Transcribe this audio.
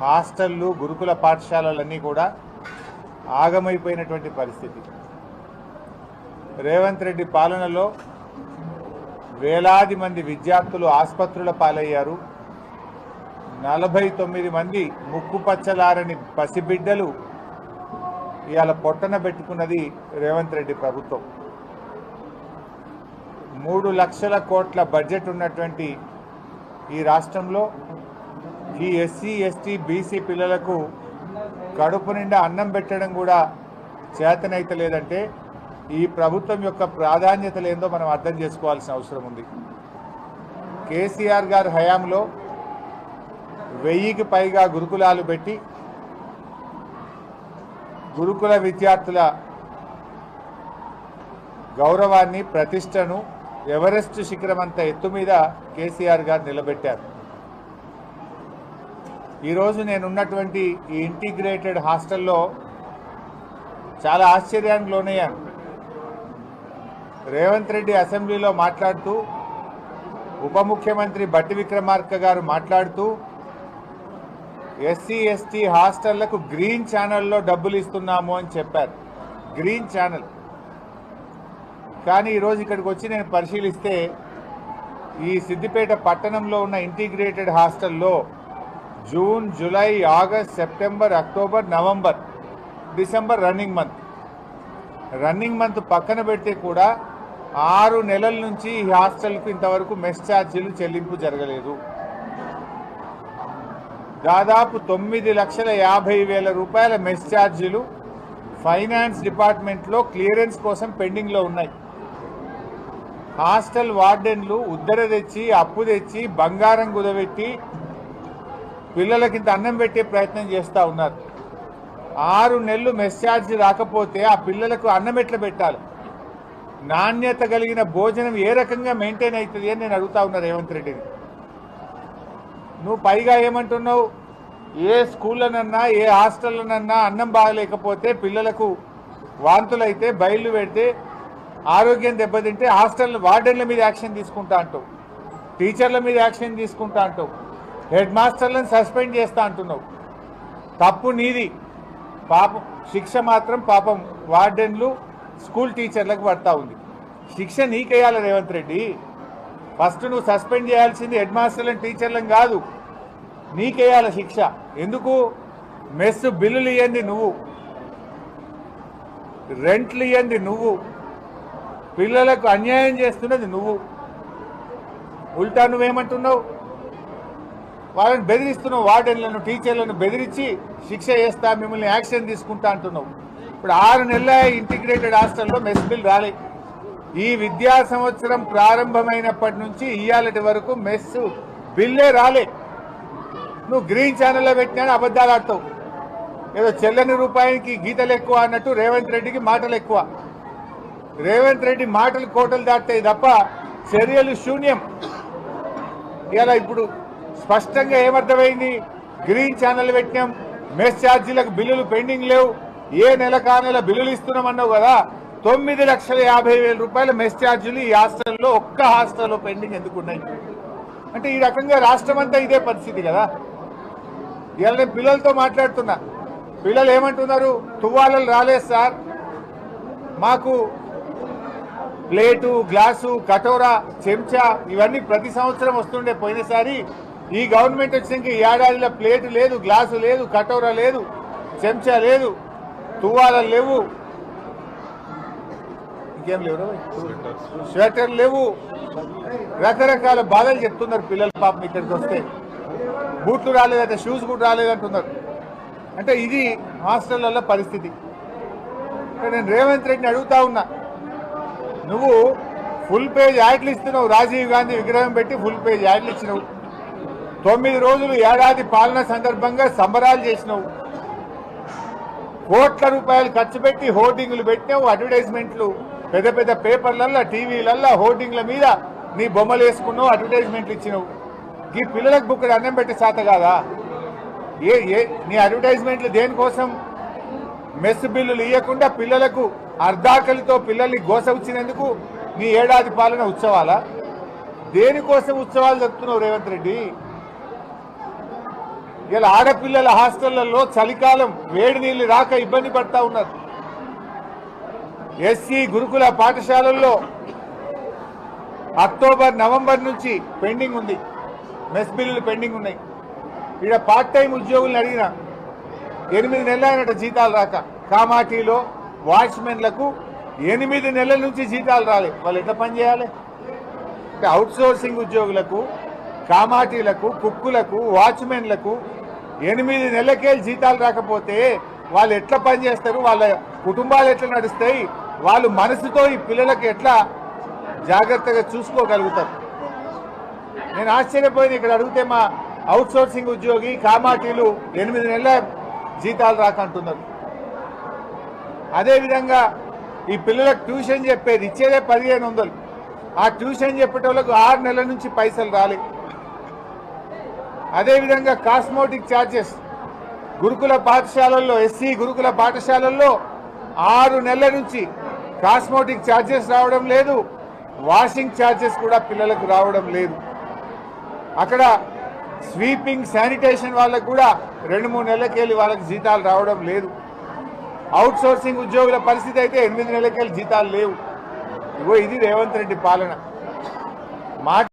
హాస్టళ్ళు గురుకుల పాఠశాలలన్నీ కూడా ఆగమైపోయినటువంటి పరిస్థితి. రేవంత్ రెడ్డి పాలనలో వేలాది మంది విద్యార్థులు ఆసుపత్రుల పాలయ్యారు. నలభై తొమ్మిది మంది ముక్కుపచ్చలారని పసిబిడ్డలు ఇవాళ పొట్టన పెట్టుకున్నది రేవంత్ రెడ్డి ప్రభుత్వం. మూడు లక్షల కోట్ల బడ్జెట్ ఉన్నటువంటి ఈ రాష్ట్రంలో ఈ ఎస్సీ ఎస్టీ బీసీ పిల్లలకు కడుపు నిండా అన్నం పెట్టడం కూడా చేతనైతే లేదంటే ఈ ప్రభుత్వం యొక్క ప్రాధాన్యత ఏందో మనం అర్థం చేసుకోవాల్సిన అవసరం ఉంది. కేసీఆర్ గారి హయాంలో వెయ్యికి పైగా గురుకులాలు పెట్టి గురుకుల విద్యార్థుల గౌరవాన్ని ప్రతిష్టను ఎవరెస్ట్ శిఖరం అంత ఎత్తు మీద కేసీఆర్ గారు నిలబెట్టారు. ఈరోజు నేనున్నటువంటి ఈ ఇంటిగ్రేటెడ్ హాస్టల్లో చాలా ఆశ్చర్యానికి లోనయ్యాను. రేవంత్ రెడ్డి అసెంబ్లీలో మాట్లాడుతూ ఉప ముఖ్యమంత్రి బట్టి విక్రమార్క గారు మాట్లాడుతూ ఎస్సీ ఎస్టీ హాస్టళ్ళకు గ్రీన్ ఛానల్లో డబ్బులు ఇస్తున్నాము అని చెప్పారు. Green channel. కానీ ఈరోజు ఇక్కడికి వచ్చి నేను పరిశీలిస్తే ఈ సిద్దిపేట పట్టణంలో ఉన్న ఇంటిగ్రేటెడ్ హాస్టల్లో June July August September October November December running month. Running month పక్కన పెడితే కూడా ఆరు నెలల నుంచి ఈ హాస్టల్కు ఇంతవరకు మెస్ ఛార్జీలు చెల్లింపు జరగలేదు. దాదాపు తొమ్మిది లక్షల యాభై వేల రూపాయల మెస్ ఛార్జీలు ఫైనాన్స్ డిపార్ట్మెంట్లో క్లియరెన్స్ కోసం పెండింగ్లో ఉన్నాయి. హాస్టల్ వార్డెన్లు ఉద్దర తెచ్చి అప్పు తెచ్చి బంగారం కుదబెట్టి పిల్లలకి ఇంత అన్నం పెట్టే ప్రయత్నం చేస్తూ ఉన్నారు. ఆరు నెలలు మెస్ఛార్జి రాకపోతే ఆ పిల్లలకు అన్నం ఎట్లా పెట్టాలి? నాణ్యత కలిగిన భోజనం ఏ రకంగా మెయింటైన్ అవుతుంది అని నేను అడుగుతా ఉన్నా రేవంత్ రెడ్డిని. నువ్వు పైగా ఏమంటున్నావు? ఏ స్కూల్లోనన్నా ఏ హాస్టల్లోనన్నా అన్నం బాగలేకపోతే పిల్లలకు వాంతులైతే బయలు పెడితే ఆరోగ్యం దెబ్బతింటే హాస్టల్ వార్డెన్ల మీద యాక్షన్ తీసుకుంటా అంటావు. టీచర్ల మీద యాక్షన్ తీసుకుంటా అంటావు. హెడ్ మాస్టర్లను సస్పెండ్ చేస్తా అంటున్నావు. తప్పు నీది. పాపం శిక్ష మాత్రం పాపం వార్డెన్లు స్కూల్ టీచర్లకు పడతా ఉంది. శిక్ష నీకేయాలి రేవంత్ రెడ్డి. ఫస్ట్ నువ్వు సస్పెండ్ చేయాల్సింది హెడ్ మాస్టర్లను టీచర్లను కాదు. నీకేయాల శిక్ష. ఎందుకు? మెస్ బిల్లులు ఇవ్వండి నువ్వు. రెంట్లు ఇవ్వండి నువ్వు. పిల్లలకు అన్యాయం చేస్తున్నది నువ్వు. ఉల్టా నువ్వేమంటున్నావు? వాళ్ళని బెదిరిస్తున్నావు వార్డెన్లను టీచర్లను బెదిరించి శిక్ష చేస్తా మిమ్మల్ని యాక్షన్ తీసుకుంటా అంటున్నావు. ఇప్పుడు ఆరు నెలల ఇంటిగ్రేటెడ్ హాస్టల్లో మెస్ బిల్ రాలే. ఈ విద్యా సంవత్సరం ప్రారంభమైనప్పటి నుంచి ఇయ్యాలటి వరకు మెస్ బిల్లే రాలే. నువ్వు గ్రీన్ ఛానల్లో పెట్టినా అబద్ధాలు ఆడతావు. ఏదో చెల్లని రూపాయికి గీతలు ఎక్కువ అన్నట్టు రేవంత్ రెడ్డికి మాటలు ఎక్కువ. రేవంత్ రెడ్డి మాటలు కోటలు దాటాయి తప్ప చర్యలు శూన్యం. ఇలా ఇప్పుడు స్పష్టంగా ఏమర్థమైంది? గ్రీన్ ఛానల్ పెట్టినాం. మెస్ ఛార్జీలకు బిల్లులు పెండింగ్ లేవు. ఏ నెల కానెల బిల్లులు ఇస్తున్నామన్నావు కదా? తొమ్మిది లక్షల యాభై వేల రూపాయల మెస్ ఛార్జీలు ఈ హాస్టల్లో ఒక్క హాస్టల్లో పెండింగ్ ఎందుకున్నాయి అంటే ఈ రకంగా రాష్ట్రం అంతా ఇదే పరిస్థితి కదా? ఇవాళ నేను పిల్లలతో మాట్లాడుతున్నా. పిల్లలు ఏమంటున్నారు? తువ్వాలలు రాలేదు సార్. మాకు ప్లేటు గ్లాసు కటోరా చెంచా ఇవన్నీ ప్రతి సంవత్సరం వస్తుండే. పోయినసారి ఈ గవర్నమెంట్ వచ్చినాక ఈ ఏడాదిలో ప్లేటు లేదు గ్లాసు లేదు కటోరా లేదు చెంచా లేదు తువ్వాలలు లేవు. ఇంకేం లేవు స్వెటర్ లేవు. రకరకాల బాధలు చెప్తున్నారు పిల్లలు పాపం ఇక్కడికి వస్తే. బూట్లు రాలేదంటే షూస్ కూడా రాలేదంటున్నారు. అంటే ఇది హాస్టళ్ళలో పరిస్థితి. నేను రేవంత్ రెడ్డిని అడుగుతా ఉన్నా. నువ్వు ఫుల్ పేజ్ యాడ్లు ఇస్తున్నావు రాజీవ్ గాంధీ విగ్రహం పెట్టి ఫుల్ పేజ్ యాడ్లు ఇచ్చినావు. తొమ్మిది రోజులు ఏడాది పాలన సందర్భంగా సంబరాలు చేసినావు. కోట్ల రూపాయలు ఖర్చు పెట్టి హోర్డింగ్లు పెట్టినావు అడ్వర్టైజ్మెంట్లు. పెద్ద పెద్ద పేపర్లల్లో టీవీలల్లో హోర్డింగ్ల మీద నీ బొమ్మలు వేసుకున్నావు అడ్వర్టైజ్మెంట్లు ఇచ్చినావు. ఈ పిల్లలకు బుక్కడు అన్నం పెట్టే శాత కాదా? ఏ ఏ నీ అడ్వర్టైజ్మెంట్లు దేనికోసం? మెస్ బిల్లులు ఇవ్వకుండా పిల్లలకు అర్ధాకలితో పిల్లల్ని గోస వచ్చినందుకు నీ ఏడాది పాలన ఉత్సవాలా? దేనికోసం ఉత్సవాలు జరుపుతున్నావు రేవంత్ రెడ్డి? ఇలా ఆడపిల్లల హాస్టళ్ళలో చలికాలం వేడి నీళ్ళు రాక ఇబ్బంది పడతా ఉన్నారు. ఎస్సీ గురుకుల పాఠశాలల్లో అక్టోబర్ నవంబర్ నుంచి పెండింగ్ ఉంది. మెస్ బిల్లులు పెండింగ్ ఉన్నాయి. ఇక్కడ పార్ట్ టైం ఉద్యోగులను అడిగిన ఎనిమిది నెలలు అయినట్టు జీతాలు రాక. కామాటీలో వాచ్మెన్లకు ఎనిమిది నెలల నుంచి జీతాలు రాలే. వాళ్ళు ఎట్లా పని చేయాలి? అంటే అవుట్ సోర్సింగ్ ఉద్యోగులకు కామాటీలకు కుక్కులకు వాచ్మెన్లకు ఎనిమిది నెలలకే జీతాలు రాకపోతే వాళ్ళు ఎట్లా పని చేస్తారు? వాళ్ళ కుటుంబాలు ఎట్లా నడుస్తాయి? వాళ్ళు మనసుతో ఈ పిల్లలకు ఎట్లా జాగ్రత్తగా చూసుకోగలుగుతారు? నేను ఆశ్చర్యపోయిన ఇక్కడ అడిగితే మా అవుట్సోర్సింగ్ ఉద్యోగి కామాటీలు ఎనిమిది నెలల జీతాలు రాకంటున్నారు. అదేవిధంగా ఈ పిల్లలకు ట్యూషన్ చెప్పేది ఇచ్చేదే పదిహేను వందలు. ఆ ట్యూషన్ చెప్పేటోళ్ళకు ఆరు నెలల నుంచి పైసలు రాలేదు అదేవిధంగా కాస్మోటిక్ ఛార్జెస్ గురుకుల పాఠశాలల్లో ఎస్సీ గురుకుల పాఠశాలల్లో ఆరు నెలల నుంచి కాస్మోటిక్ ఛార్జెస్ రావడం లేదు. వాషింగ్ ఛార్జెస్ కూడా పిల్లలకు రావడం లేదు. అక్కడ స్వీపింగ్ శానిటేషన్ వాళ్ళకు కూడా రెండు మూడు నెలలకెళ్ళి వాళ్ళకి జీతాలు రావడం లేదు. అవుట్ సోర్సింగ్ ఉద్యోగుల పరిస్థితి అయితే ఎనిమిది నెలలకెళ్ళి జీతాలు లేవు. ఇగో ఇది రేవంత్ రెడ్డి పాలన. మాట